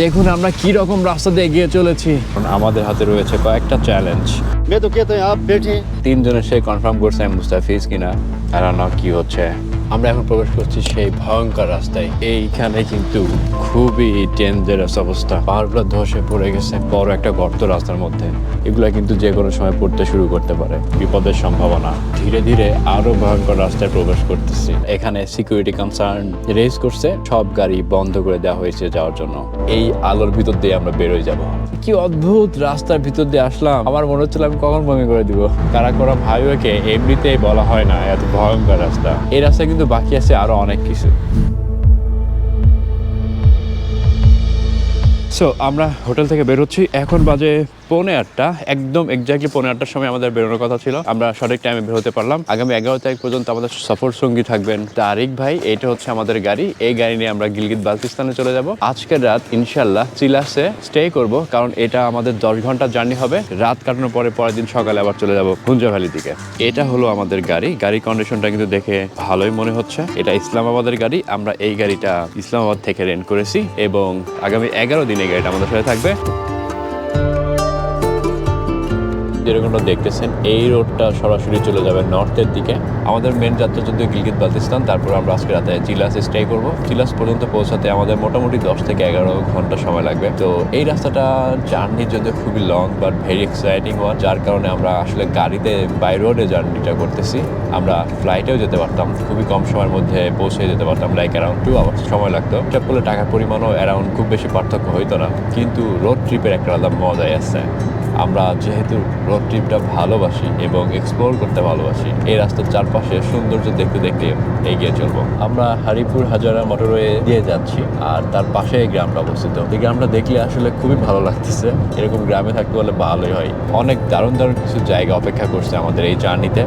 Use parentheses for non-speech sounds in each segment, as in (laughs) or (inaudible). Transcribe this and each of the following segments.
দেখুন আমরা কি রকম রাস্তা দিয়ে এগিয়ে চলেছি। আমাদের হাতে রয়েছে কয়েকটা চ্যালেঞ্জ মেয়ে তো কে তো তিনজনের সে কনফার্ম করছে মুস্তাফিজ কিনা। আর কি হচ্ছে। আমরা এখন প্রবেশ করছি সেই ভয়ঙ্কর রাস্তায়। এইখানে কিন্তু খুবই ডেঞ্জারাস অবস্থা। পাহাড়গুলো ধসে পড়ে গেছে, বড় একটা গর্ত রাস্তার মধ্যে। এগুলো কিন্তু যে কোনো সময় পড়তে শুরু করতে পারে, বিপদের সম্ভাবনা। ধীরে ধীরে আরও ভয়ঙ্কর রাস্তায় প্রবেশ করতেছি। এখানে সিকিউরিটি কনসার্ন রেজ করছে, সব গাড়ি বন্ধ করে দেওয়া হয়েছে যাওয়ার জন্য। এই আলোর ভিতর দিয়ে আমরা বেরোয় যাব। কি অদ্ভুত রাস্তার ভিতর দিয়ে আসলাম। আমার মনে হচ্ছিল আমি কখন বমি করে দিব। কারা করা ভাইওকে এমনিতেই বলা হয় না, এত ভয়ঙ্কর রাস্তা। এই রাস্তায় কিন্তু বাকি আছে আরও অনেক কিছু। সো আমরা হোটেল থেকে বেরোচ্ছি এখন বাজে পৌনে আটটা, একদম এক্স্যাক্টলি পৌনে আটটার সময় আমাদের বেরোনোর কথা ছিল। আমরা সঠিক টাইমে বেরোতে পারলাম। আগামী এগারো তারিখ পর্যন্ত আমাদের সফর সঙ্গী থাকবেন তারিক ভাই। এটা হচ্ছে আমাদের গাড়ি। এই গাড়ি নিয়ে আমরা গিলগিত বালতিস্তানে চলে যাব। আজকের রাত ইনশাল্লাহ চিলাসে স্টে করব, কারণ এটা আমাদের দশ ঘণ্টা জার্নি হবে। রাত কাটানোর পরে পরের দিন সকালে আবার চলে যাব গুঞ্জা দিকে। এটা হলো আমাদের গাড়ি। গাড়ির কন্ডিশনটা কিন্তু দেখে ভালোই মনে হচ্ছে। এটা ইসলামাবাদের গাড়ি। আমরা এই গাড়িটা ইসলামাবাদ থেকে রেন্ট করেছি এবং আগামী এগারো দিনে গাড়িটা আমাদের সাথে থাকবে। যেরকমটা দেখতেছেন, এই রোডটা সরাসরি চলে যাবে নর্থের দিকে। আমাদের মেন যাত্রা যদিও গিলগিত বালতিস্তান, তারপর আমরা আজকে রাতে চিলাসে স্টে করব। চিলাস পর্যন্ত পৌঁছাতে আমাদের মোটামুটি দশ থেকে এগারো ঘণ্টা সময় লাগবে। তো এই রাস্তাটা জার্নি যদিও খুবই long but very exciting one যার কারণে আমরা আসলে গাড়িতে বাই রোডে জার্নিটা করতেছি। আমরা ফ্লাইটেও যেতে পারতাম, খুবই কম সময়ের মধ্যে পৌঁছে যেতে পারতাম লাইক অ্যারাউন্ড টু আওয়ার্স সময় লাগতো। এটা করলে টাকার পরিমাণও অ্যারাউন্ড খুব বেশি পার্থক্য হইতো না। কিন্তু রোড ট্রিপের একটা আলাদা মজাই আছে। আমরা যেহেতু রোড ট্রিপটা ভালোবাসি এবং এক্সপ্লোর করতে ভালোবাসি, এই রাস্তার চারপাশে সৌন্দর্য দেখতে দেখতে এগিয়ে চলবো। আমরা হারিপুর হাজারা মোটরওয়ে দিয়ে যাচ্ছি আর তার পাশে এই গ্রামটা অবস্থিত। এই গ্রামটা দেখলে আসলে খুবই ভালো লাগতেছে। এরকম গ্রামে থাকতে বলে ভালোই হয়। অনেক দারুণ দারুণ কিছু জায়গা অপেক্ষা করছে আমাদের এই জার্নিতে।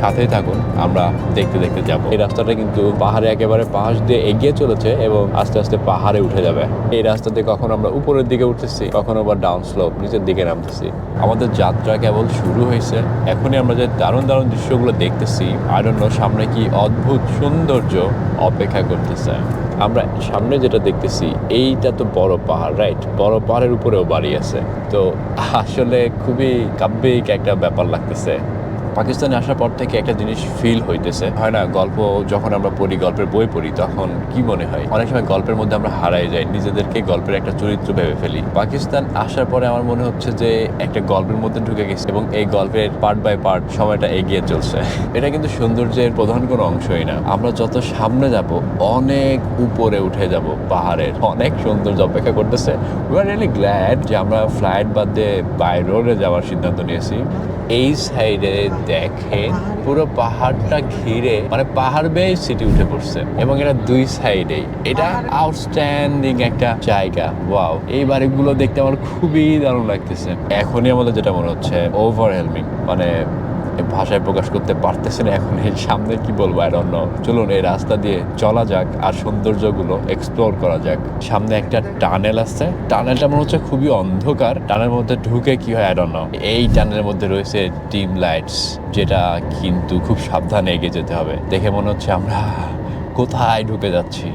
সাথেই থাকুন, আমরা দেখতে দেখতে যাব। এই রাস্তাটা কিন্তু পাহাড়ে একেবারে পাহাড় দিয়ে এগিয়ে চলেছে এবং আস্তে আস্তে পাহাড়ে উঠে যাবে। এই রাস্তাতে কখনো আমরা উপরের দিকে উঠতেছি, কখনো আবার ডাউন স্লোপ নিচের দিকে নামতেছি। আমাদের যাত্রা কেবল শুরু হয়েছে। এখনই আমরা যে দারুণ দারুণ দৃশ্যগুলো দেখতেছি আরণ্য সামনে কি অদ্ভুত সৌন্দর্য অপেক্ষা করতেছে। আমরা সামনে যেটা দেখতেছি, এইটা তো বড় পাহাড় রাইট বড় পাহাড়ের উপরেও বাড়ি আছে। তো আসলে খুবই কাব্যিক একটা ব্যাপার লাগতেছে। পাকিস্তানে আসার পর থেকে একটা জিনিস ফিল হইতেছে। হয় না, গল্প যখন আমরা পড়ি, গল্পের বই পড়ি, তখন কি মনে হয়? অনেক সময় গল্পের মধ্যে আমরা হারাই যাই, নিজেদেরকে গল্পের একটা চরিত্র ভেবে ফেলি। পাকিস্তান আসার পরে আমার মনে হচ্ছে যে একটা গল্পের মধ্যে ঢুকে গেছে এবং এই গল্পের পার্ট বাই পার্ট সময়টা এগিয়ে চলছে। এটা কিন্তু সৌন্দর্যের প্রধান কোনো অংশই না। আমরা যত সামনে যাব, অনেক উপরে উঠে যাব, পাহাড়ের। অনেক সৌন্দর্য অপেক্ষা করতেছে। উই আর রিয়েলি গ্ল্যাড যে আমরা ফ্লাইট বাদ দিয়ে বাই রোডে যাওয়ার সিদ্ধান্ত নিয়েছি। এই সাইডে দেখেন পুরো পাহাড়টা ঘিরে মানে পাহাড় বেয়ে সিটি উঠে পড়ছে এবং এটা দুই সাইডেই এটা আউটস্ট্যান্ডিং একটা জায়গা ওয়াও এই বাড়িগুলো দেখতে আমার খুবই দারুণ লাগতেছে। এখনই আমাদের যেটা মনে হচ্ছে ওভার ওভারহেলমিং মানে ভাষায় প্রকাশ করতে পারতেছে না। এখন এর সামনে কি বলব? ডোন্ট নো চলুন, এই রাস্তা দিয়ে চলা যাক আর সৌন্দর্যগুলো এক্সপ্লোর করা যাক। সামনে একটা টানেল আছে। টানেলটা মনে হচ্ছে খুবই অন্ধকার। টানেলের মধ্যে ঢুকে কি হয়? ডোন্ট নো এই টানেলের মধ্যে রয়েছে টিম লাইটস যেটা কিন্তু খুব সাবধানে এগিয়ে যেতে হবে। দেখে মনে হচ্ছে আমরা কোথায় ঢুকে যাচ্ছি।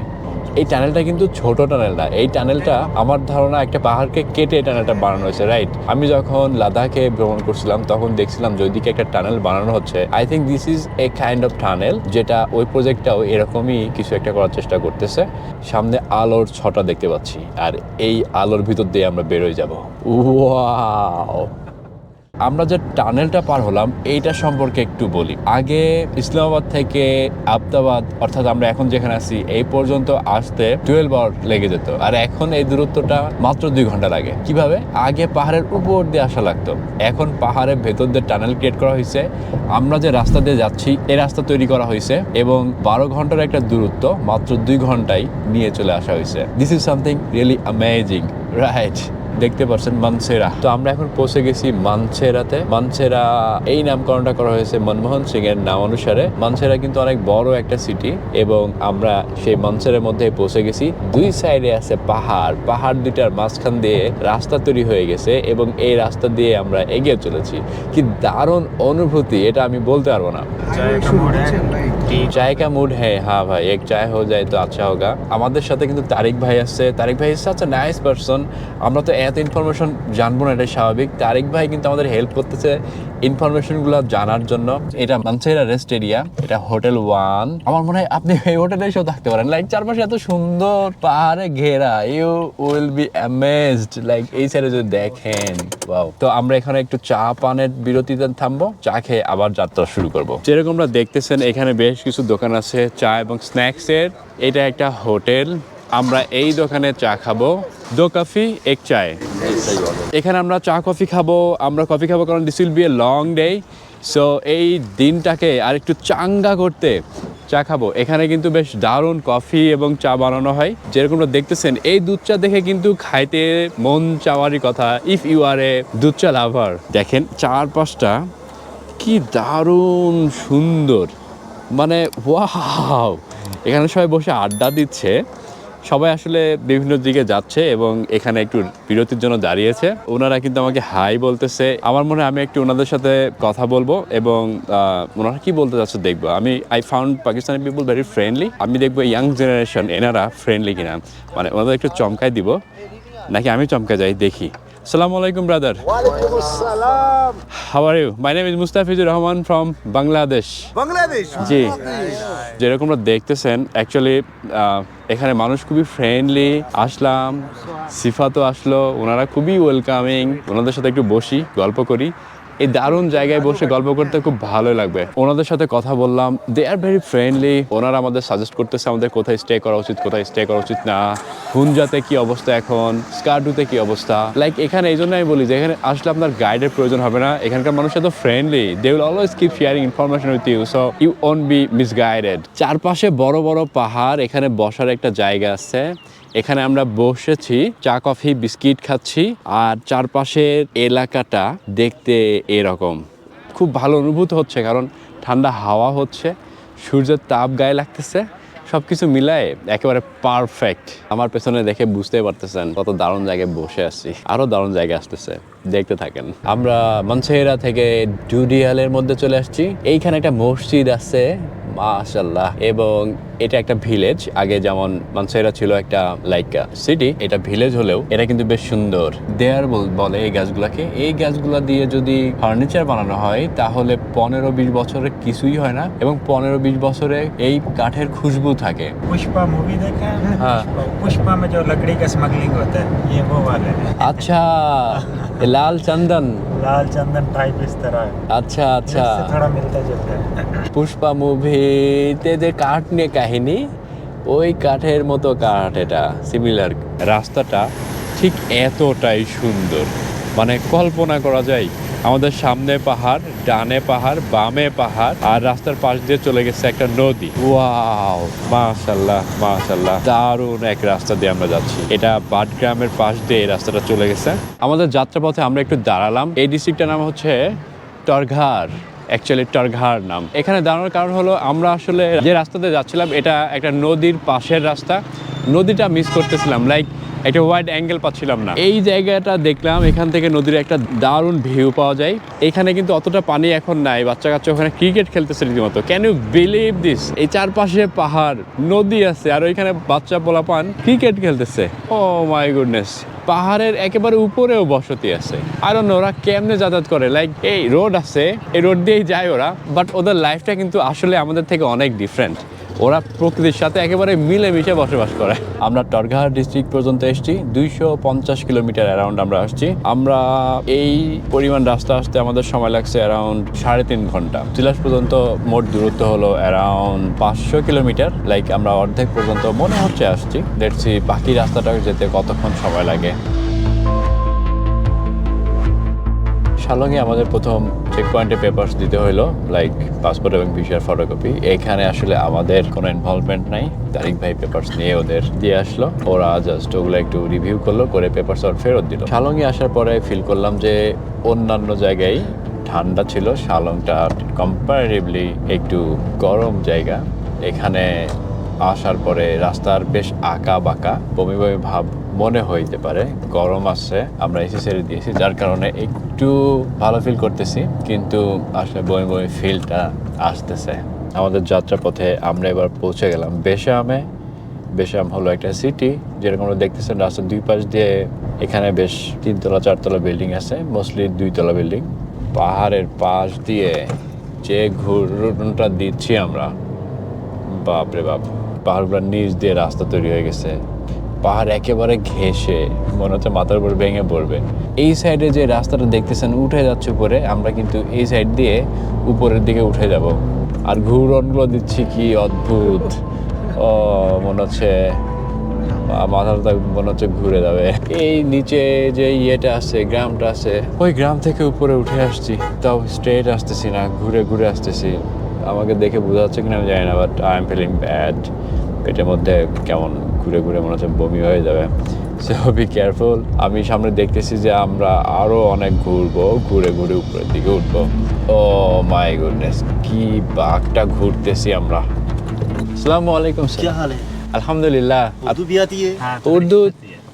এই টানেলটা কিন্তু ছোট টানেল না এই টানেলটা আমার ধারণা একটা পাহাড়কে কেটে এই টানেলটা বানানো হয়েছে রাইট আমি যখন লাদাখে ভ্রমণ করছিলাম, তখন দেখছিলাম যে ওইদিকে একটা টানেল বানানো হচ্ছে। I think this is a kind of tunnel যেটা ওই প্রজেক্টটাও এরকমই কিছু একটা করার চেষ্টা করতেছে। সামনে আলোর ছটা দেখতে পাচ্ছি, আর এই আলোর ভিতর দিয়ে আমরা বেরোয় যাব। ওয়াও আমরা যে টানেলটা পার হলাম, এইটা সম্পর্কে একটু বলি। আগে ইসলামাবাদ থেকে আবদাবাদ অর্থাৎ আমরা এখন যেখানে আছি, এই পর্যন্ত আসতে টুয়েলভ আওয়ার লেগে যেত। আর এখন এই দূরত্বটা মাত্র দুই ঘণ্টা লাগে। কীভাবে? আগে পাহাড়ের উপর দিয়ে আসা লাগতো। এখন পাহাড়ের ভেতর দিয়ে টানেল ক্রিয়েট করা হয়েছে। আমরা যে রাস্তা দিয়ে যাচ্ছি, এই রাস্তা তৈরি করা হয়েছে এবং বারো ঘণ্টার একটা দূরত্ব মাত্র দুই ঘন্টায় নিয়ে চলে আসা হয়েছে। This is something really amazing right দেখতে পাচ্ছেন মানসেরা তো আমরা এখন পৌঁছে গেছি মানসেরাতে মানসেরা এই নামকরণটা করা হয়েছে মনমোহন সিং এর নাম অনুসারে। মানসেরা কিন্তু অনেক বড় একটা সিটি এবং আমরা সেই মানসেরের মধ্যে পৌঁছে গেছি। দুই সাইডে আছে পাহাড়। পাহাড় দুইটার মাঝখান দিয়ে রাস্তা তৈরি হয়ে গেছে এবং এই রাস্তা দিয়ে আমরা এগিয়ে চলেছি। কি দারুণ অনুভূতি এটা আমি বলতে পারব না। চায় কা মুড হ্যাঁ হ্যাঁ ভাই এক চায় হয়ে যায় তো আচ্ছা হোক হ্যাঁ। আমাদের সাথে কিন্তু তারিক ভাই আছে। তারিক ভাই আছে আচ্ছা নাইস পারসন আমরা তো এত ইনফরমেশন জানব না এটা স্বাভাবিক। তারিক ভাই কিন্তু আমাদের হেল্প করতেছে ইনফরমেশনগুলো জানার জন্য। এটা মানসেরা রেস্ট এরিয়া এটা হোটেল ওয়ান আমার মনে হয় আপনি এই হোটেলে এসেও থাকতে পারেন। লাইক চারপাশে এত সুন্দর পাহাড়ে ঘেরা you will be amazed like এই সাইডে যদি দেখেন ওয়াও তো আমরা এখানে একটু চা পানের বিরতিতে থামবো, চা খেয়ে আবার যাত্রা শুরু করব। যেরকম আমরা দেখতেছেন, এখানে বেশ কিছু দোকান আছে, চা এবং স্ন্যাক্স এর এটা একটা হোটেল আমরা এই দোকানে চা খাব। দো কফি, এক চায়। এখানে আমরা চা, কফি খাব। আমরা কফি খাব কারণ this will be a long day so এই দিনটাকে আর একটু চাঙ্গা করতে চা খাব। এখানে কিন্তু বেশ দারুণ কফি এবং চা বানানো হয়। যেরকমটা দেখতেছেন, এই দুধ চা দেখে কিন্তু খাইতে মন চাওয়ারই কথা। ইফ ইউ আর এ দুধ চা লাভার দেখেন চারপাশটা কি দারুণ সুন্দর। মানে ওয়াও এখানে সবাই বসে আড্ডা দিচ্ছে। সবাই আসলে বিভিন্ন দিকে যাচ্ছে এবং এখানে একটু বিরতির জন্য দাঁড়িয়েছে। ওনারা কিন্তু আমাকে হাই বলতেছে। আমার মনে হয় আমি একটু ওনাদের সাথে কথা বলব এবং ওনারা কি বলতে চাচ্ছে দেখব। আমি I found Pakistani people very friendly আমি দেখব ইয়াং জেনারেশন এনারা ফ্রেন্ডলি কিনা। মানে ওনাদের একটু চমকায় দিব। নাকি আমি চমকা যাই, দেখি। আসসালামু আলাইকুম brother how are you my name is Mustafizur Rahman from Bangladesh Bangladesh জি যেরকমটা দেখতেছেন অ্যাকচুয়ালি এখানে মানুষ খুবই ফ্রেন্ডলি আসলাম সিফাতও আসলো ওনারা খুবই ওয়েলকামিং ওনাদের সাথে একটু বসি গল্প করি। এই দারুণ জায়গায় বসে গল্প করতে খুব ভালো লাগবে। ওনাদের সাথে কথা বললাম। দে আর ভেরি ফ্রেন্ডলি ওনারা আমাদের সাজেস্ট করতেছে আমাদের কোথায় স্টে করা উচিত, কোথায় স্টে করা উচিত না। হুনজাতে কি অবস্থা এখন? স্কার্ডুতে কি অবস্থা? লাইক এখানে এই জন্য আমি বলি যে, এখানে আসলে আপনার গাইডের প্রয়োজন হবে না। এখানকার মানুষ এত friendly they will always keep sharing information with you so you won't be misguided চারপাশে বড় বড় পাহাড়, এখানে বসার একটা জায়গা আছে। এখানে আমরা বসেছি, চা, কফি, বিস্কিট খাচ্ছি আর চারপাশের এলাকাটা দেখতে এরকম। খুব ভালো অনুভূত হচ্ছে কারণ ঠান্ডা হাওয়া হচ্ছে, সূর্যের তাপ গায়ে লাগতেছে সব কিছু মিলায়ে একেবারে পারফেক্ট আমার পেছনে দেখে বুঝতে পারতেছেন কত দারুণ জায়গায় বসে আছি আরও দারুণ জায়গায় আসতেছে, দেখতে থাকেন। আমরা মনসেরা থেকে ডুডিয়ালের মধ্যে চলে আসছি, এইখানে একটা মসজিদ আছে মাশাল্লাহ এবং এটা একটা ভিলেজ আগে যেমন মানসেরা ছিল একটা লাইক সিটি এটা ভিলেজ হলেও এটা কিন্তু বেশ সুন্দর দেয়ার বলে এই গাছগুলাকে এই গাছগুলা দিয়ে যদি ফার্নিচার বানানো হয় তাহলে পনেরো বিশ বছরে কিছুই হয় না এবং পনেরো বিশ বছরে এই কাঠের খুশবু থাকে पुष्पा मूवी देखा है हाँ। पुष्पा- पुष्पा में जो लकड़ी का स्मगलिंग होता है ये वो वाले हैं আচ্ছা এ লাল চন্দন लाल चंदन टाइप इस तरह है আচ্ছা আচ্ছা इससे थोड़ा मिलता जुलता है পুষ্পা মুভিতে যে কাঠ নিয়ে কাহিনী ওই কাঠের মতো কাঠ এটা সিমিলার রাস্তাটা ঠিক এতটাই সুন্দর মানে কল্পনা করা যায় আমাদের সামনে পাহাড়, ডানে পাহাড়, বামে পাহাড়, আর রাস্তার পাশ দিয়ে চলে গেছে একটা নদী। ওয়াও! মাশাল্লাহ মাশাল্লাহ দারুণ এক রাস্তা দিয়ে আমরা যাচ্ছি। এটা বাটগ্রামের পাশ দিয়ে এই রাস্তাটা চলে গেছে। আমাদের যাত্রাপথে আমরা একটু দাঁড়ালাম। এই ডিস্ট্রিক্টটার নাম হচ্ছে টরঘার অ্যাকচুয়ালি টরঘার নাম। এখানে দাঁড়ানোর কারণ হলো আমরা আসলে যে রাস্তাতে যাচ্ছিলাম, এটা একটা নদীর পাশের রাস্তা। নদীটা মিস করতেছিলাম লাইক একটা ওয়াইড অ্যাঙ্গেল পাচ্ছিলাম না। এই জায়গাটা দেখলাম, এখান থেকে নদীর একটা দারুণ ভিউ পাওয়া যায়। এখানে কিন্তু অতটা পানি এখন নাই বাচ্চা কাচ্চা ওখানে ক্রিকেট খেলতেছে রীতিমতো। ক্যান ইউ বিলিভ দিস এই চারপাশে পাহাড়, নদী আছে, আর ওইখানে বাচ্চা পোলা পান ক্রিকেট খেলতেছে। ও মাই গুডনেস পাহাড়ের একেবারে উপরেও বসতি আছে। আর অন্য ওরা কেমনে যাতায়াত করে? লাইক এই রোড আছে, এই রোড দিয়েই যায় ওরা বাট ওদের লাইফটা কিন্তু আসলে আমাদের থেকে অনেক ডিফারেন্ট ওরা প্রকৃতির সাথে একেবারে মিলেমিশে বসবাস করে। আমরা টরঘাট ডিস্ট্রিক্ট পর্যন্ত এসেছি, দুইশো পঞ্চাশ কিলোমিটার অ্যারাউন্ড আমরা আসছি। আমরা এই পরিমাণ রাস্তা আসতে আমাদের সময় লাগছে অ্যারাউন্ড সাড়ে তিন ঘণ্টা। চিলাস পর্যন্ত মোট দূরত্ব হলো অ্যারাউন্ড পাঁচশো কিলোমিটার। লাইক আমরা অর্ধেক পর্যন্ত মনে হচ্ছে আসছি। দেখছি বাকি রাস্তাটা যেতে কতক্ষণ সময় লাগে। শালংয়ে আমাদের প্রথম চেক পয়েন্টে পেপারস দিতে হলো লাইক পাসপোর্ট এবং ভিসার ফটোকপি এখানে আসলে আমাদের কোনো ইনভলভমেন্ট নাই। তারিক ভাই পেপারস নিয়ে ওদের দিয়ে আসলো। ওরা জাস্ট ওগুলো একটু রিভিউ করল, করে পেপারস আর ফেরত দিল। শালংয়ে আসার পরে ফিল করলাম যে অন্যান্য জায়গায় ঠান্ডা ছিল। শালংটা কম্পারেটিভলি একটু গরম জায়গা। এখানে আসার পরে রাস্তার বেশ আঁকা বাঁকা বমি বমি ভাব মনে হইতে পারে। গরম আসছে আমরা এসি ছেড়ে দিয়েছি, যার কারণে একটু ভালো ফিল করতেছি, কিন্তু আসলে বমি বমি ফিলটা আসতেছে। আমাদের যাত্রাপথে আমরা এবার পৌঁছে গেলাম। বেশামে বেশাম হলো একটা সিটি যেরকম আমরা দেখতেছেন রাস্তার দুই পাশ দিয়ে এখানে বেশ তিনতলা, চারতলা বিল্ডিং আছে মোস্টলি দুইতলা বিল্ডিং পাহাড়ের পাশ দিয়ে যে ঘুরনটা দিচ্ছি আমরা, বাপরে বাপ। পাহাড়গুলোর নিচ দিয়ে রাস্তা তৈরি হয়ে গেছে। পাহাড় একেবারে ঘেঁষে, মনে হচ্ছে মাথার উপর ভেঙে পড়বে। এই সাইডে যে রাস্তাটা দেখতেছেন, উঠে যাচ্ছে উপরে, আমরা কিন্তু এই সাইড দিয়ে উপরের দিকে উঠে যাব। আর ঘুরনগুলো দিচ্ছি কি অদ্ভুত। ও, মনে হচ্ছে, মাথাটা মনে হচ্ছে ঘুরে যাবে। এই নিচে যে ইয়েটা আছে, গ্রামটা আছে, ওই গ্রাম থেকে উপরে উঠে আসছি। তাও স্ট্রেট আসতেছি না, ঘুরে ঘুরে আসতেছি। আমাকে দেখে বোঝা যাচ্ছে কিনা আমি জানি না but I am feeling bad পেটের মধ্যে কেমন ঘুরে ঘুরে মনে হচ্ছে বমি হয়ে যাবে সো বি কেয়ারফুল আমি সামনে দেখতেছি যে আমরা আরো অনেক ঘুরবো ঘুরে ঘুরে উপরের দিকে উঠবো ও মাই গুডনেস কি বাঘটা ঘুরতেছি আমরা আসসালামু আলাইকুম क्या স্যার हाल है अल्हम्दुलिल्लाह उर्दू भी आती है हाँ उर्दू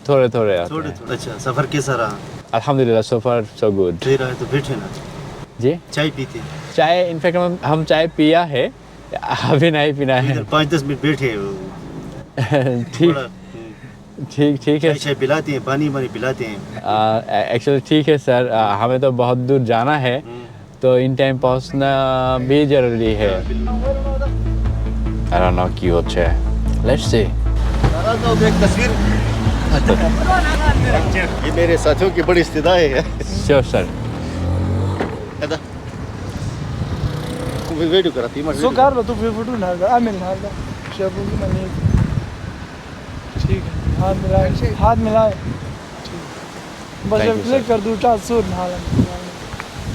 थोड़े थोड़े आते थोड़े हैं थोड़े अच्छा सफर कैसा रहा अल्हम्दुलिल्लाह सो फार सो गुड दे रहा है तो बैठे ना जी चाय पीते चाय इनफैक्ट हम हम चाय पिया है अभी नहीं पीना है। पाँच दस मिनट बैठे (laughs) ठीक हम्म। ठीक ठीक है। चाय पिलाते हैं पानी वानी पिलाते हैं। एक्चुअली ठीक है सर हमें तो बहुत दूर जाना है हम्म। तो इन टाइम पहुँचना भी ज़रूरी है। अरे ना की होता है। लेट्स सी सारा तो एक तस्वीर। ये मेरे साथियों की बड़ी इस्तेदा है। श्योर सर فيديو कराती है سو Carlo, tu fai fortuna, اعمل هذا شابو مني ठीक है हाथ मिलाए हाथ मिलाए ठीक बस Thank जब you, क्लिक कर दूँ टा सूर हाल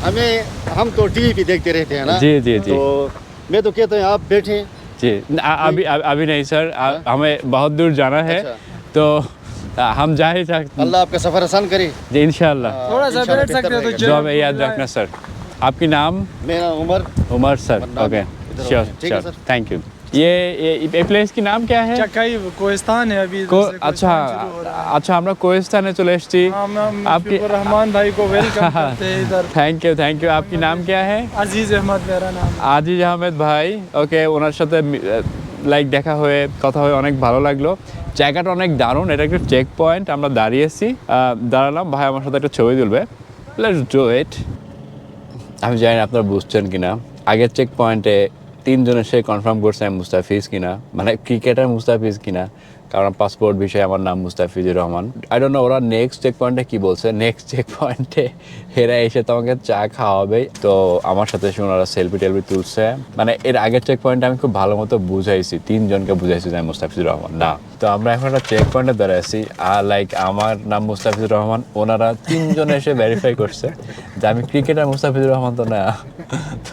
हमें हम तो टीवी पे देखते रहते हैं ना जी, जी, जी। तो मैं तो कहता हूँ आप बैठे जी न- आ- अभी अभी अभी नहीं सर आ- हमें बहुत दूर जाना है अच्छा। तो आ, हम जा ही सकते अल्लाह आपका सफर आसान करे जी इंशाल्लाह थोड़ा सा इंशाल्लाह बैठ सकते बेहतर हो तो रहेगा। जो हमें याद रखना सर आपकी नाम मेरा उमर उमर सर उमर नाम ओके है। इधर श्योर आओ। ठीक है, श्योर सर। थैंक यू ये ये ये प्लेस की नाम क्या है चकाई कोहिस्तान है अभी को जैसे अच्छा कोहिस्तान शुरू हो रहा है। अच्छा আমরা কোয়েস্তানে চলে এসেছি हम हम आपकी- मुशफिकुर रहमान भाई को वेलकम करते हैं इधर থ্যাংক ইউ থ্যাংক ইউ आपकी नाम क्या है अजीज अहमद मेरा नाम है। আজিজ আহমেদ ভাই ওকে ওনার সাথে লাইক দেখা হয়ে কথা হয়ে অনেক ভালো লাগলো জায়গাটা অনেক দারুণ এটা একটা চেক পয়েন্ট আমরা দাঁড়িয়েছি আহ, দাঁড়ালাম ভাই আমার সাথে একটা ছবি তুলবে লেটস ডু ইট আমি জানি না আপনারা বুঝছেন কিনা। আগের চেক পয়েন্টে তিনজনের সে কনফার্ম করছে আমি মুস্তাফিজ কিনা। মানে ক্রিকেটার মুস্তাফিজ কিনা। কারণ পাসপোর্ট বিষয়ে আমার নাম Mustafizur Rahman. I don't know ওরা নেক্সট চেক পয়েন্টে কি বলছে? নেক্সট চেক পয়েন্টে এরা এসে তোমাকে চা খাওয়াবে। তো আমার সাথে এসে ওনারা সেলফি টেলফি তুলছে। মানে এর আগের চেক পয়েন্টে আমি খুব ভালো মতো বুঝাইছি। তিনজনকে বুঝাইছি যে মুস্তাফিজুর রহমান। না। তো আমরা এখন একটা চেক পয়েন্টে দাঁড়িয়ে আছি। আর লাইক আমার নাম মুস্তাফিজুর রহমান। ওনারা তিনজন এসে ভেরিফাই করছে যে আমি ক্রিকেটার মুস্তাফিজুর রহমান তো না।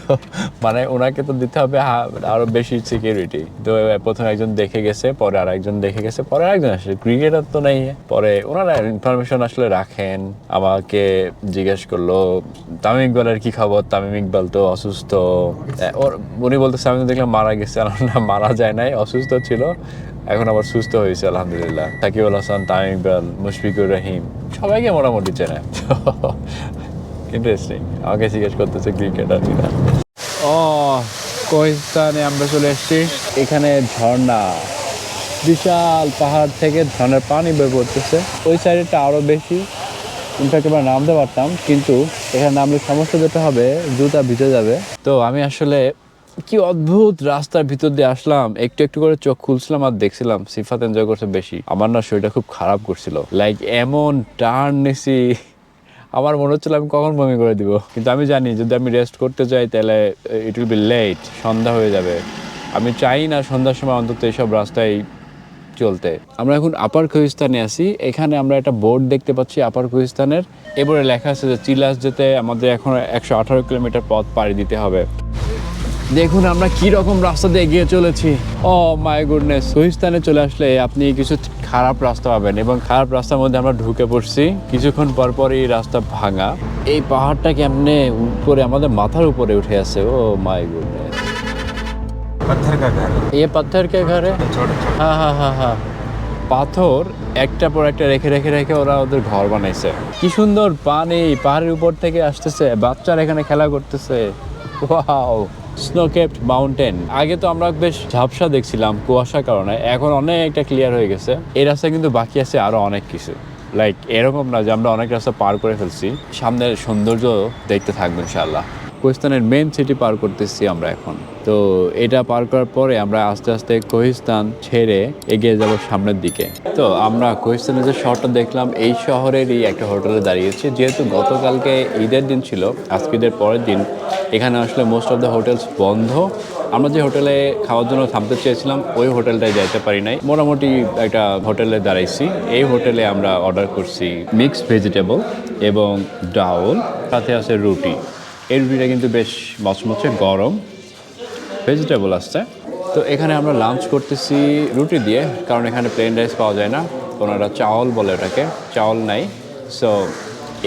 তো মানে ওনাকে তো দিতে হবে হা- আরও বেশি সিকিউরিটি তো প্রথম একজন দেখে গেছে, পরে আর একজন দেখে গেছে। পরে আরেকজন আসে ক্রিকেটার তো নেই। পরে ওনারা ইনফরমেশন আসলে রাখেন আমাকে জিজ্ঞেস করল তামিম ইকবালের কি খবর? তামিম ইকবাল তো অসুস্থ। ওর উনি বলতেছে আমি তো দেখলাম মারা গেছে। না মারা যায় নাই অসুস্থ ছিল। এখন আবার সুস্থ হয়েছে আলহামদুলিল্লাহ। সাকিবুল হাসান তামিম ইকবাল মুশফিকুর রহিম সবাইকে মোটামুটি চেনে। ইন্টারেস্টিং আমাকে জিজ্ঞেস করতেছে ক্রিকেটার কিনা ও কোহিস্তানে আমরা চলে এসেছি। এখানে ঝর্ণা। বিশাল পাহাড় থেকে ঝর্ণার পানি বের পড়তেছে ওই সাইডটা আরও বেশি। ইনফ্যাক্ট আমরা নামতে পারতাম, কিন্তু এখানে নামলে সমস্যা যেটা হবে, জুতা ভিজে যাবে। তো আমি আসলে কি অদ্ভুত রাস্তার ভিতর দিয়ে আসলাম। একটু একটু করে চোখ খুলছিলাম আর দেখছিলাম সিফাত এনজয় করছে বেশি। আমার না শরীরটা খুব খারাপ করছিল। লাইক এমন টার্ন নিছি, আমার মনে হচ্ছিল আমি কখন বমি করে দিব। কিন্তু আমি জানি, যদি আমি রেস্ট করতে যাই, তাহলে ইট উইল বি লেট সন্ধ্যা হয়ে যাবে। আমি চাই না সন্ধ্যার সময় অন্তত এইসব রাস্তায় চলতে। আমরা এখন আপার খহিস্তানে আছি। এখানে আমরা একটা বোর্ড দেখতে পাচ্ছি আপার খহিস্তানের এবারে লেখা আছে যে চিলাস যেতে আমাদের এখন একশো আঠারো কিলোমিটার পথ পাড়ি দিতে হবে। দেখুন আমরা কি রকম রাস্তা দিয়ে এগিয়ে চলেছি। ও মাই গুডনেস সহিস্তানে চলে আসলে আপনি কিছু খারাপ রাস্তা পাবেন এবং খারাপ রাস্তার মধ্যে আমরা ঢুকে পড়ছি। কিছুক্ষণ পর পর এই রাস্তা ভাঙা। এই পাহাড়টা কেমনে উপরে, আমাদের মাথার উপরে উঠে আছে ও মাই গুডনেস पत्थर का घर ये पत्थर के घर है छोटे छोटे হ্যাঁ হ্যাঁ হ্যাঁ হ্যাঁ পাথর একটা পর একটা রেখে রেখে রেখে ওরা ওদের ঘর বানাইছে কি সুন্দর পানি পাহাড়ের উপর থেকে আসতেছে বাচ্চারা এখানে খেলা করতেছে ওয়াও স্নো কেপড মাউন্টেন আগে তো আমরা বেশ ঝাপসা দেখছিলাম কুয়াশার কারণে এখন অনেকটা ক্লিয়ার হয়ে গেছে এই রাস্তা কিন্তু বাকি আছে আরো অনেক কিছু লাইক এরকম না যে আমরা অনেক রাস্তা পার করে ফেলছি সামনের সৌন্দর্য দেখতে থাকবো ইনশাল্লাহ কোহিস্তানের মেন সিটি পার করতেছি আমরা এখন। তো এটা পার করার পরে আমরা আস্তে আস্তে কোহিস্তান ছেড়ে এগিয়ে যাব সামনের দিকে। তো আমরা কোহিস্তানের যে শহরটা দেখলাম, এই শহরেরই একটা হোটেলে দাঁড়িয়েছি। যেহেতু গতকালকে ঈদের দিন ছিল, আজকে ঈদের পরের দিন, এখানে আসলে মোস্ট অফ দ্য হোটেলস বন্ধ। আমরা যে হোটেলে খাওয়ার জন্য থামতে চেয়েছিলাম, ওই হোটেলটায় যাইতে পারি নাই। মোটামুটি একটা হোটেলে দাঁড়াইছি। এই হোটেলে আমরা অর্ডার করছি মিক্সড ভেজিটেবল এবং ডাউল, সাথে আছে রুটি। এই রুটিটা কিন্তু বেশ মচমচে গরম ভেজিটেবল আসছে। তো এখানে আমরা লাঞ্চ করতেছি রুটি দিয়ে, কারণ এখানে প্লেন রাইস পাওয়া যায় না, ওনারা চাউল বলে ওটাকে, চাউল নাই। সো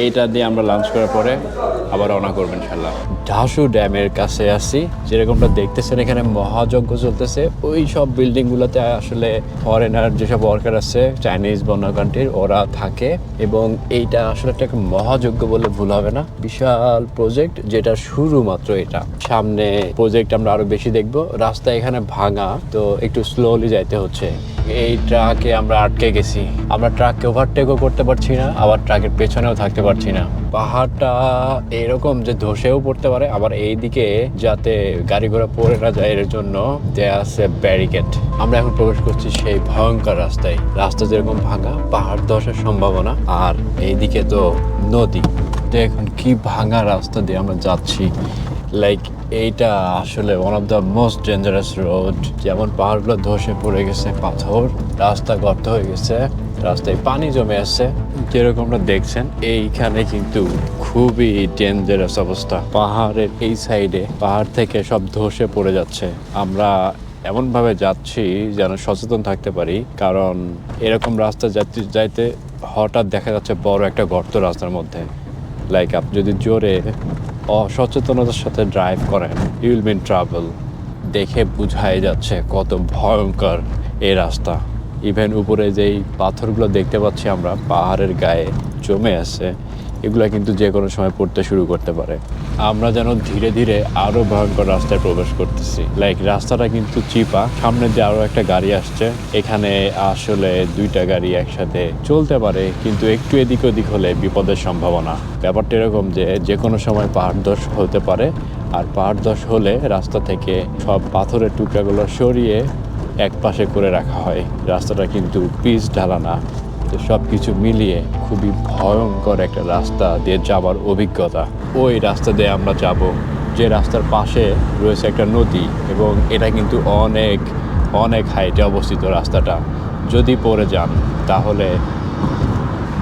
এইটা দিয়ে আমরা লাঞ্চ করার পরে আবার রওনা করবেন ইনশাল্লাহ ঢাসু ড্যামের কাছে আসি যেরকমটা দেখতেছেন এখানে মহাযজ্ঞ চলতেছে। ওই সব বিল্ডিংগুলোতে আসলে ফরেনার যেসব ওয়ার্কার আছে চাইনিজ বন্য কান্ট্রির ওরা থাকে। এবং এইটা আসলে একটা মহাযজ্ঞ বলে ভুল হবে না। বিশাল প্রজেক্ট যেটা শুরু মাত্র এটা। সামনে প্রজেক্ট আমরা আরও বেশি দেখব। রাস্তা এখানে ভাঙা, তো একটু স্লোলি যাইতে হচ্ছে। এই ট্রাকে আমরা আটকে গেছি। আমরা ট্রাককে ওভারটেকও করতে পারছি না, আবার ট্রাকের পেছনেও থাকতে পারছি না। পাহাড়টা এরকম যে ধসেও পড়তে পারে, আবার এইদিকে যাতে গাড়ি ঘোড়া পড়ে না যায়, এর জন্য দেয়া আছে ব্যারিকেড আমরা এখন প্রবেশ করছি সেই ভয়ঙ্কর রাস্তায়। রাস্তা যেরকম ভাঙা, পাহাড় ধসের সম্ভাবনা, আর এইদিকে তো নদী। দেখুন কি ভাঙা রাস্তা দিয়ে আমরা যাচ্ছি? লাইক এইটা আসলে one of the most dangerous road যেমন পাহাড়গুলো ধসে পড়ে গেছে, পাথর রাস্তা গর্ত হয়ে গেছে। রাস্তায় পানি জমে আছে। যেরকমটা দেখছেন, এইখানে কিন্তু খুবই ডেঞ্জারাস অবস্থা। পাহাড়ের এই সাইডে, পাহাড় থেকে সব ধসে পড়ে যাচ্ছে। আমরা এমনভাবে যাচ্ছি যেন সচেতন থাকতে পারি, কারণ এরকম রাস্তা যাইতে যাইতে হঠাৎ দেখা যাচ্ছে বড় একটা গর্ত রাস্তার মধ্যে। লাইক আপনি যদি জোরে অসচেতনতার সাথে ড্রাইভ করেন ইউল মিন ট্রাভেল দেখে বুঝাই যাচ্ছে কত ভয়ঙ্কর এই রাস্তা। ইভেন উপরে যেই পাথরগুলো দেখতে পাচ্ছি আমরা, পাহাড়ের গায়ে জমে আছে, এগুলো কিন্তু যে কোনো সময় পড়তে শুরু করতে পারে। আমরা যেন ধীরে ধীরে আরও ভয়ঙ্কর রাস্তায় প্রবেশ করতেছি। লাইক রাস্তাটা কিন্তু চিপা। সামনে যে আরও একটা গাড়ি আসছে। এখানে আসলে দুইটা গাড়ি একসাথে চলতে পারে, কিন্তু একটু এদিক ওদিক হলে বিপদের সম্ভাবনা। ব্যাপারটা এরকম যে যে কোনো সময় পাহাড় ধস হতে পারে, আর পাহাড় ধস হলে রাস্তা থেকে সব পাথরের টুকরাগুলো সরিয়ে এক পাশে করে রাখা হয়। রাস্তাটা কিন্তু পিচ ঢালা না। তো সব কিছু মিলিয়ে খুবই ভয়ঙ্কর একটা রাস্তা দিয়ে যাবার অভিজ্ঞতা। ওই রাস্তা দিয়ে আমরা যাব। যে রাস্তার পাশে রয়েছে একটা নদী এবং এটা কিন্তু অনেক অনেক হাইটে অবস্থিত রাস্তাটা। যদি পড়ে যান, তাহলে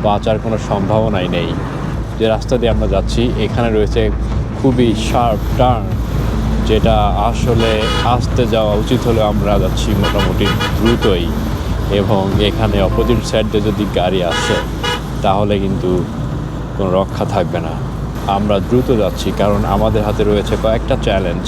বাঁচার কোনো সম্ভাবনাই নেই। যে রাস্তা দিয়ে আমরা যাচ্ছি, এখানে রয়েছে খুবই শার্প টার্ন। যেটা আসলে আসতে যাওয়া উচিত হলে আমরা যাচ্ছি মোটামুটি দ্রুতই। এবং এখানে অপোজিট সাইডে যদি গাড়ি আসে, তাহলে কিন্তু কোনো রক্ষা থাকবে না। আমরা দ্রুত যাচ্ছি, কারণ আমাদের হাতে রয়েছে কয়েকটা চ্যালেঞ্জ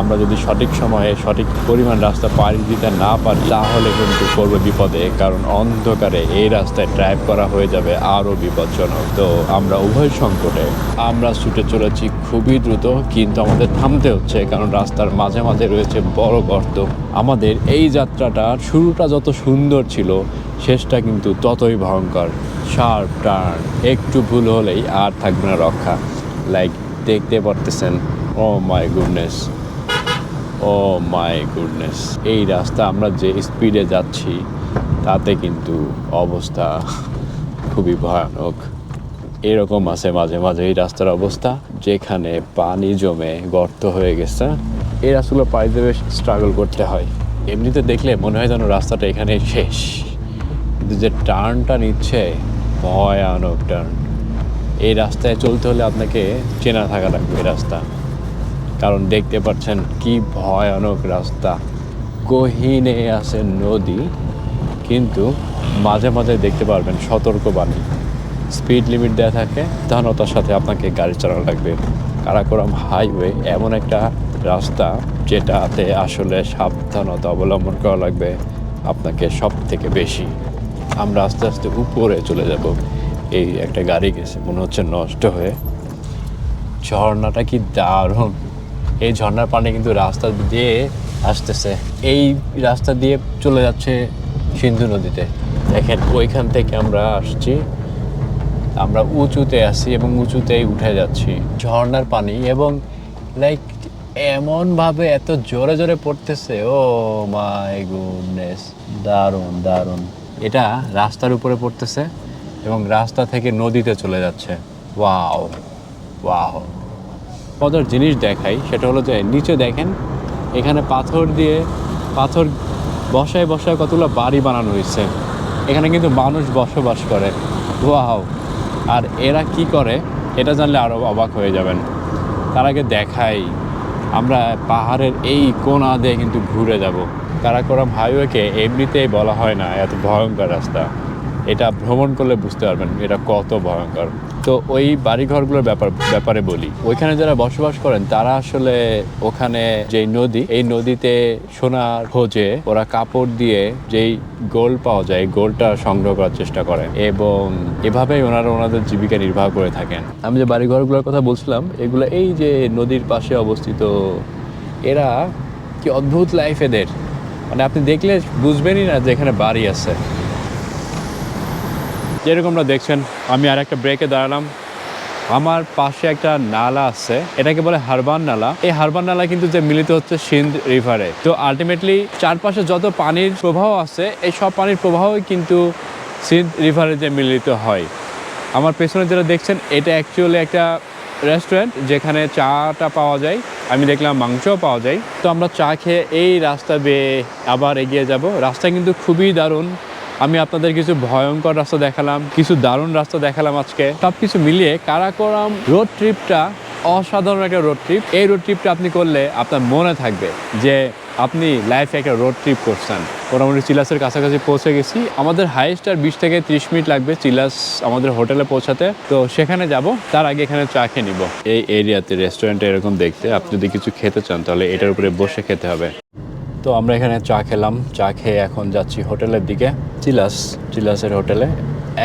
আমরা যদি সঠিক সময়ে সঠিক পরিমাণ রাস্তা পাড়ি দিতে না পারি, তাহলে কিন্তু পড়বে বিপদে, কারণ অন্ধকারে এই রাস্তায় ড্রাইভ করা হয়ে যাবে আরও বিপজ্জনক। তো আমরা উভয় সংকটে, আমরা ছুটে চলেছি খুবই দ্রুত, কিন্তু আমাদের থামতে হচ্ছে, কারণ রাস্তার মাঝে মাঝে রয়েছে বড় গর্ত। আমাদের এই যাত্রাটার শুরুটা যত সুন্দর ছিল, শেষটা কিন্তু ততই ভয়ঙ্কর। শার্প টার্ন একটু ভুল হলেই আর থাকবে না রক্ষা। লাইক দেখতে পারতেছেন ও my goodness oh my goodness এই রাস্তা আমরা যে স্পিডে যাচ্ছি, তাতে কিন্তু অবস্থা খুবই ভয়ানক। এরকম আছে মাঝে মাঝে এই রাস্তার অবস্থা, যেখানে পানি জমে গর্ত হয়ে গেছে। এই রাস্তাগুলো পাড়ি দেবে স্ট্রাগল করতে হয়। এমনিতে দেখলে মনে হয় যেন রাস্তাটা এখানে শেষ। কিন্তু যে টার্নটা নিচ্ছে, ভয়ানক টার্ন। এই রাস্তায় চলতে হলে আপনাকে চেনা থাকা লাগবে রাস্তা। কারণ দেখতে পাচ্ছেন কি ভয়ানক রাস্তা। গহীনে আছে নদী, কিন্তু মাঝে মাঝে দেখতে পারবেন সতর্কবাণী। স্পিড লিমিট দেওয়া থাকে, ধানতার সাথে আপনাকে গাড়ি চালানো লাগবে। কারাকোরাম হাইওয়ে এমন একটা রাস্তা যেটাতে আসলে সাবধানতা অবলম্বন করা লাগবে আপনাকে সব থেকে বেশি। আমরা আস্তে আস্তে উপরে চলে যাব। এই একটা গাড়ি গেছে, মনে হচ্ছে নষ্ট হয়ে। ঝর্ণাটা কি দারুণ! এই ঝর্ণার পানি কিন্তু রাস্তা দিয়ে আসতেছে। এই রাস্তা দিয়ে চলে যাচ্ছে সিন্ধু নদীতে। দেখেন, ওইখান থেকে আমরা আসছি। আমরা উঁচুতে আছি এবং উঁচুতেই উঠে যাচ্ছি ঝর্ণার পানি এবং লাইক এমনভাবে এত জোরে জোরে পড়তেছে, ও মাই গুডনেস দারুণ দারুণ। এটা রাস্তার উপরে পড়তেছে এবং রাস্তা থেকে নদীতে চলে যাচ্ছে। ওয়াও ওয়াও মজার জিনিস দেখাই, সেটা হলো যে নিচে দেখেন, এখানে পাথর দিয়ে, পাথর বসায় বসায় কতগুলো বাড়ি বানানো হয়েছে। এখানে কিন্তু মানুষ বসবাস করে। ওয়াও! আর এরা কি করে, এটা জানলে আরও অবাক হয়ে যাবেন। তার আগে দেখাই, আমরা পাহাড়ের এই কোনা দিয়ে কিন্তু ঘুরে যাব। কারাকোরাম হাইওয়েকে এমনিতেই বলা হয় না, এত ভয়ঙ্কর রাস্তা। এটা ভ্রমণ করলে বুঝতে পারবেন এটা কত ভয়ঙ্কর। তো ওই বাড়িঘরগুলোর ব্যাপার, ব্যাপারে বলি। ওইখানে যারা বসবাস করেন, তারা আসলে ওখানে যে নদী, এই নদীতে সোনার খোঁজে ওরা কাপড় দিয়ে যেই গোল পাওয়া যায় গোলটা সংগ্রহ করার চেষ্টা করে এবং এভাবেই ওনারা ওনাদের জীবিকা নির্বাহ করে থাকেন। আমি যে বাড়িঘরগুলোর কথা বলছিলাম, এগুলো এই যে নদীর পাশে অবস্থিত, এরা কি অদ্ভুত লাইফ এদের? মানে আপনি দেখলে বুঝবেনই না যে এখানে বাড়ি আছে। যেরকম আমরা দেখছেন, আমি আর একটা ব্রেকে দাঁড়ালাম। আমার পাশে একটা নালা আছে, এটাকে বলে হারবান নালা। এই হারবান নালা কিন্তু যে মিলিত হচ্ছে সিন্ধ রিভারে। তো আলটিমেটলি চারপাশে যত পানির প্রবাহ আছে, এই সব পানির প্রবাহই কিন্তু সিন্ধ রিভারে যে মিলিত হয়। আমার পেছনে যেটা দেখছেন, এটা অ্যাকচুয়ালি একটা রেস্টুরেন্ট যেখানে চাটা পাওয়া যায়। আমি দেখলাম মাংসও পাওয়া যায়। তো আমরা চা খেয়ে এই রাস্তা বেয়ে আবার এগিয়ে যাব। রাস্তা কিন্তু খুবই দারুণ। আমি আপনাদের কিছু ভয়ঙ্কর রাস্তা দেখালাম, কিছু দারুণ রাস্তা দেখালাম আজকে। সব কিছু মিলিয়ে কারাকোরাম রোড ট্রিপটা অসাধারণ একটা রোড ট্রিপ এই রোড ট্রিপটা আপনি করলে আপনার মনে থাকবে যে আপনি লাইফে একটা রোড ট্রিপ করছেন। মোটামুটি চিলাসের কাছাকাছি পৌঁছে গেছি। আমাদের হাইস্ট আর বিশ থেকে ত্রিশ মিনিট লাগবে চিলাস আমাদের হোটেলে পৌঁছাতে। তো সেখানে যাব, তার আগে এখানে চা খেয়ে নিব। এই এরিয়াতে রেস্টুরেন্টে এরকম দেখতে, আপনি যদি কিছু খেতে চান তাহলে এটার উপরে বসে খেতে হবে। তো আমরা এখানে চা খেলাম। চা খেয়ে এখন যাচ্ছি হোটেলের দিকে। চিলাস, চিলাসের হোটেলে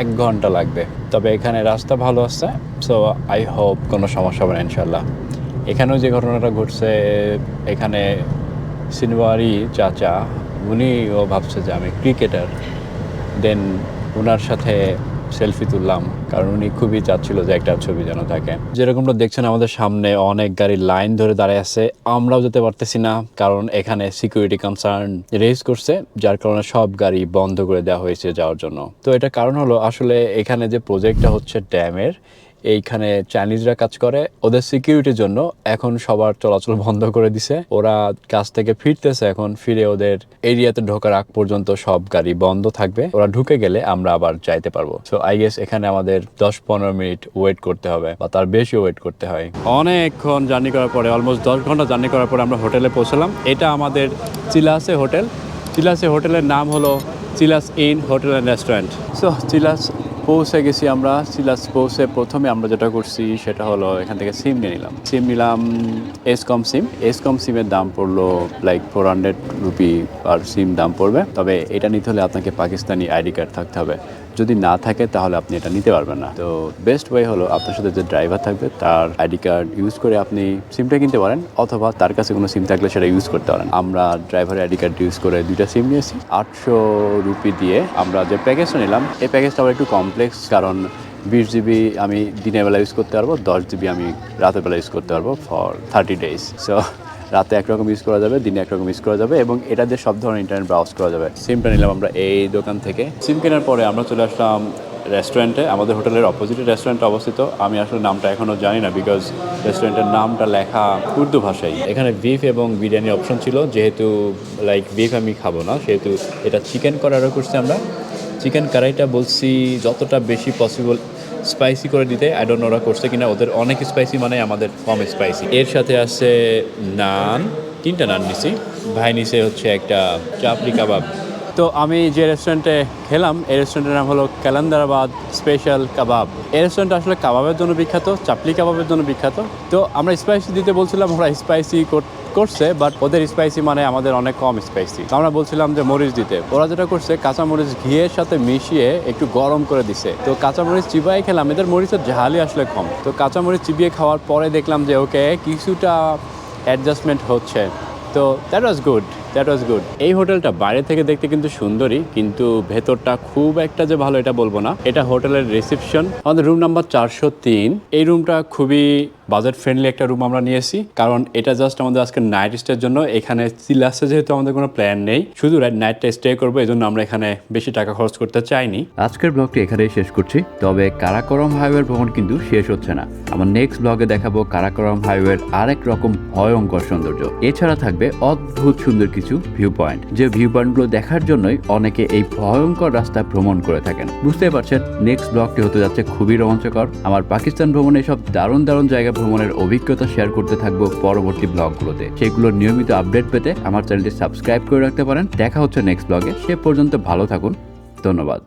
এক ঘণ্টা লাগবে। তবে এখানে রাস্তা ভালো আছে সো আই হোপ কোনো সমস্যা হবে না ইনশাল্লাহ এখানেও যে ঘটনাটা ঘটছে, এখানে সিনওয়ারি চাচা, উনিও ভাবছে যে আমি ক্রিকেটার। দেন ওনার সাথে সেলফি তুললাম, কারণ উনি খুবই চাচ্ছিল যে একটা ছবি যেন থাকে। যেরকমটা দেখছেন আমাদের সামনে, অনেক গাড়ি লাইন ধরে দাঁড়িয়ে আছে। আমরাও যেতে পারতেছি না, কারণ এখানে সিকিউরিটি কনসার্ন রেজ করছে, যার কারণে সব গাড়ি বন্ধ করে দেওয়া হয়েছে যাওয়ার জন্য। তো এটা কারণ হলো, আসলে এখানে যে প্রজেক্টটা হচ্ছে ড্যামের এইখানে চাইনিজরা কাজ করে, ওদের সিকিউরিটির জন্য এখন সবার চলাচল বন্ধ করে দিছে। ওরা কাজ থেকে ফিরতেছে এখন, ফিরে ওদের এরিয়াতে ঢোকার আগ পর্যন্ত সব গাড়ি বন্ধ থাকবে। ওরা ঢুকে গেলে আমরা আবার যাইতে পারব। সো আই গেস এখানে আমাদের দশ পনেরো মিনিট ওয়েট করতে হবে, বা তার বেশি ওয়েট করতে হয়। অনেকক্ষণ জার্নি করার পরে অলমোস্ট দশ ঘণ্টা জার্নি করার পরে আমরা হোটেলে পৌঁছলাম। এটা আমাদের চিলাসে হোটেল। চিলাসে হোটেলের নাম হলো Chilas inn hotel and restaurant. So Chilas পৌঁছে গেছি আমরা, সিলাস পৌঁছে প্রথমে আমরা যেটা করছি সেটা হলো এখান থেকে সিম নিয়ে নিলাম। সিম নিলাম এস কম সিম। এস কম সিমের দাম পড়ল like four hundred rupee per SIM দাম পড়বে। তবে এটা নিতে হলে আপনাকে পাকিস্তানি আইডি কার্ড থাকতে হবে। যদি না থাকে, তাহলে আপনি এটা নিতে পারবেন না। তো বেস্ট ওয়ে হলো আপনার সাথে যে ড্রাইভার থাকবে, তার আইডি কার্ড ইউজ করে আপনি সিমটা কিনতে পারেন, অথবা তার কাছে কোনো সিম থাকলে সেটা ইউজ করতে পারেন। আমরা ড্রাইভারের আইডি কার্ড ইউজ করে দুইটা সিম নিয়েছি। আটশো রুপি দিয়ে আমরা যে প্যাকেজটা নিলাম, এই প্যাকেজটা আবার একটু কমপ্লেক্স কারণ বিশ জিবি আমি দিনের বেলা ইউজ করতে পারব, দশ জিবি আমি রাতের বেলা ইউজ করতে পারব ফর থার্টি ডেজ সো রাতে একরকম ইউজ করা যাবে, দিনে একরকম ইউজ করা যাবে এবং এটা দিয়ে সব ধরনের ইন্টারনেট ব্রাউজ করা যাবে। সিমটা নিলাম আমরা এই দোকান থেকে। সিম কেনার পরে আমরা চলে আসলাম রেস্টুরেন্টে আমাদের হোটেলের অপোজিটে রেস্টুরেন্ট অবস্থিত। আমি আসলে নামটা এখনও জানি না বিকজ রেস্টুরেন্টের নামটা লেখা উর্দু ভাষায়। এখানে বিফ এবং বিরিয়ানি অপশন ছিল, যেহেতু লাইক বিফ আমি খাব না, সেহেতু এটা চিকেন করারও করছি আমরা। চিকেন কারাইটা বলছি যতটা বেশি পসিবল স্পাইসি করে দিতে আই ডোন্ট ওরা করছে কিনা, ওদের অনেক স্পাইসি মানে আমাদের কম স্পাইসি এর সাথে আছে নান, তিনটা নান নিছি। ভাই নিছে হচ্ছে একটা চাপড়ি কাবাব। তো আমি যে রেস্টুরেন্টে খেলাম, এই রেস্টুরেন্টের নাম হলো ক্যালেন্দারাবাদ স্পেশাল কাবাব। এই রেস্টুরেন্ট আসলে কাবাবের জন্য বিখ্যাত চাপলি কাবাবের জন্য বিখ্যাত। তো আমরা স্পাইসি দিতে বলছিলাম, ওরা স্পাইসি করছে বাট ওদের স্পাইসি মানে আমাদের অনেক কম স্পাইসি আমরা বলছিলাম যে মরিচ দিতে। ওরা যেটা করছে, কাঁচা মরিচ ঘিয়ের সাথে মিশিয়ে একটু গরম করে দিছে। তো কাঁচা মরিচ চিবাই খেলাম, এদের মরিচের ঝালি আসলে কম। তো কাঁচামরিচ চিবিয়ে খাওয়ার পরে দেখলাম যে ওকে কিছুটা অ্যাডজাস্টমেন্ট হচ্ছে। তো that was good that was good এই হোটেলটা বাইরে থেকে দেখতে কিন্তু সুন্দরই, কিন্তু ভেতরটা খুব একটা যে ভালো এটা বলব না। এটা হোটেলের রিসেপশন আমাদের রুম নাম্বার চারশো তিন। এই রুমটা খুবই বাজেট ফ্রেন্ডলি একটা রুম আমরা নিয়েছি, কারণ এটা জাস্ট আমাদের আজকে নাইট স্টের জন্য। এখানে চিলাসে যেহেতু আমাদের কোনো প্ল্যান নেই। শুধু নাইটটা স্টে করব এই জন্য আমরা এখানে বেশি টাকা খরচ করতে চাইনি। আজকের ব্লগটি এখানেই শেষ করছি, তবে কারাকরম হাইওয়ের ভ্রমণ কিন্তু শেষ হচ্ছে না। আমার নেক্সট ব্লগে দেখাবো কারাকরম হাইওয়ের আরেক রকম ভয়ঙ্কর সৌন্দর্য। এছাড়া থাকবে অদ্ভুত সুন্দর কিছু ভিউ পয়েন্ট যে ভিউ পয়েন্টগুলো দেখার জন্যই অনেকে এই ভয়ঙ্কর রাস্তা ভ্রমণ করে থাকেন। বুঝতে পারছেন নেক্সট ব্লগটি হতে যাচ্ছে খুবই রোমাঞ্চকর। আমার পাকিস্তান ভ্রমণে সব দারুণ দারুণ জায়গা ভ্রমণের অভিজ্ঞতা শেয়ার করতে থাকব পরবর্তী ব্লগগুলোতে সেগুলোর নিয়মিত আপডেট পেতে আমার চ্যানেলটি সাবস্ক্রাইব করে রাখতে পারেন। দেখা হচ্ছে নেক্সট ব্লগে সে পর্যন্ত ভালো থাকুন। ধন্যবাদ।